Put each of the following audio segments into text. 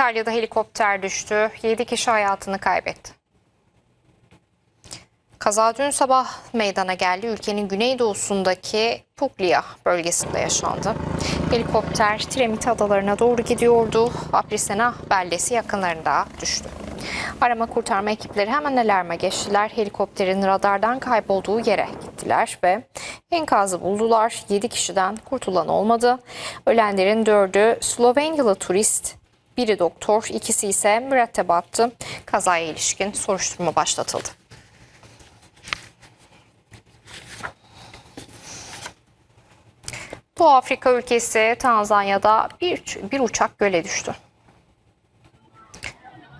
İtalya'da helikopter düştü. 7 kişi hayatını kaybetti. Kaza dün sabah meydana geldi. Ülkenin güneydoğusundaki Puglia bölgesinde yaşandı. Helikopter Tremiti adalarına doğru gidiyordu. Aprisena beldesi yakınlarında düştü. Arama kurtarma ekipleri hemen alarma geçtiler. Helikopterin radardan kaybolduğu yere gittiler ve enkazı buldular. 7 kişiden kurtulan olmadı. Ölenlerin dördü Slovenyalı turist, biri doktor, ikisi ise mürettebattı. Kazaya ilişkin soruşturma başlatıldı. Doğu Afrika ülkesi Tanzanya'da bir, bir uçak göle düştü.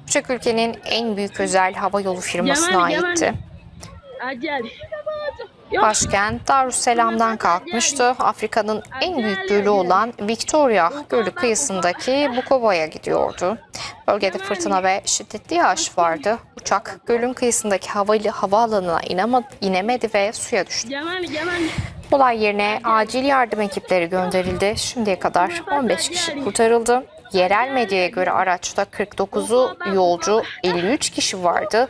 Uçak ülkenin en büyük özel hava yolu firmasına Yaman, Yaman. aitti. Acel. Başkent Darüsselam'dan kalkmıştı. Afrika'nın en büyük gölü olan Victoria Gölü kıyısındaki Bukoba'ya gidiyordu. Bölgede fırtına ve şiddetli yağış vardı. Uçak gölün kıyısındaki hava, havaalanına inema- inemedi ve suya düştü. Olay yerine acil yardım ekipleri gönderildi. Şimdiye kadar 15 kişi kurtarıldı. Yerel medyaya göre araçta 49'u yolcu, 53 kişi vardı.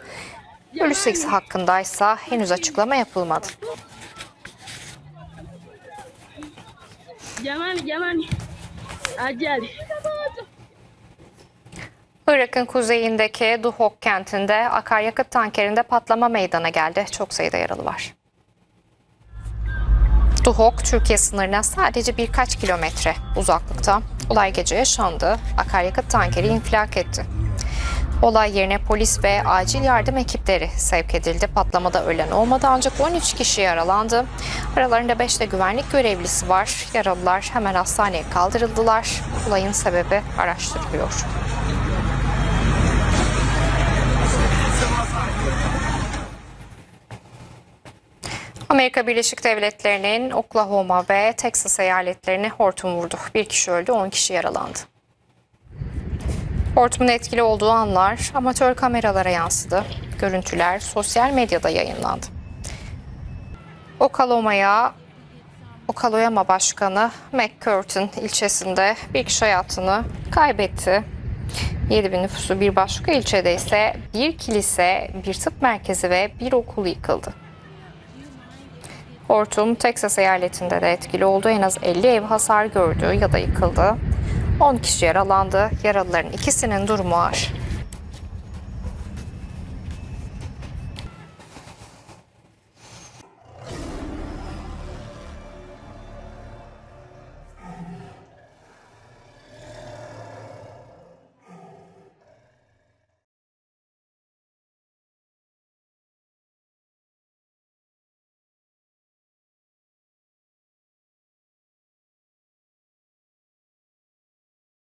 Ölü sayısı hakkındaysa henüz açıklama yapılmadı. Irak'ın kuzeyindeki Duhok kentinde akaryakıt tankerinde patlama meydana geldi. Çok sayıda yaralı var. Duhok, Türkiye sınırına sadece birkaç kilometre uzaklıkta. Olay gece yaşandı. Akaryakıt tankeri infilak etti. Olay yerine polis ve acil yardım ekipleri sevk edildi. Patlamada ölen olmadı ancak 13 kişi yaralandı. Aralarında 5 de güvenlik görevlisi var. Yaralılar hemen hastaneye kaldırıldılar. Olayın sebebi araştırılıyor. Amerika Birleşik Devletleri'nin Oklahoma ve Texas eyaletlerini hortum vurdu. Bir kişi öldü, 10 kişi yaralandı. Hortumun etkili olduğu anlar amatör kameralara yansıdı. Görüntüler sosyal medyada yayınlandı. Oklahoma'ya Oklahoma Başkanı McCurtain ilçesinde bir kişi hayatını kaybetti. 7 bin nüfusu bir başka ilçede ise bir kilise, bir tıp merkezi ve bir okul yıkıldı. Hortum Texas eyaletinde de etkili oldu. En az 50 ev hasar gördü ya da yıkıldı. 10 kişi yaralandı. Yaralıların ikisinin durumu ağır.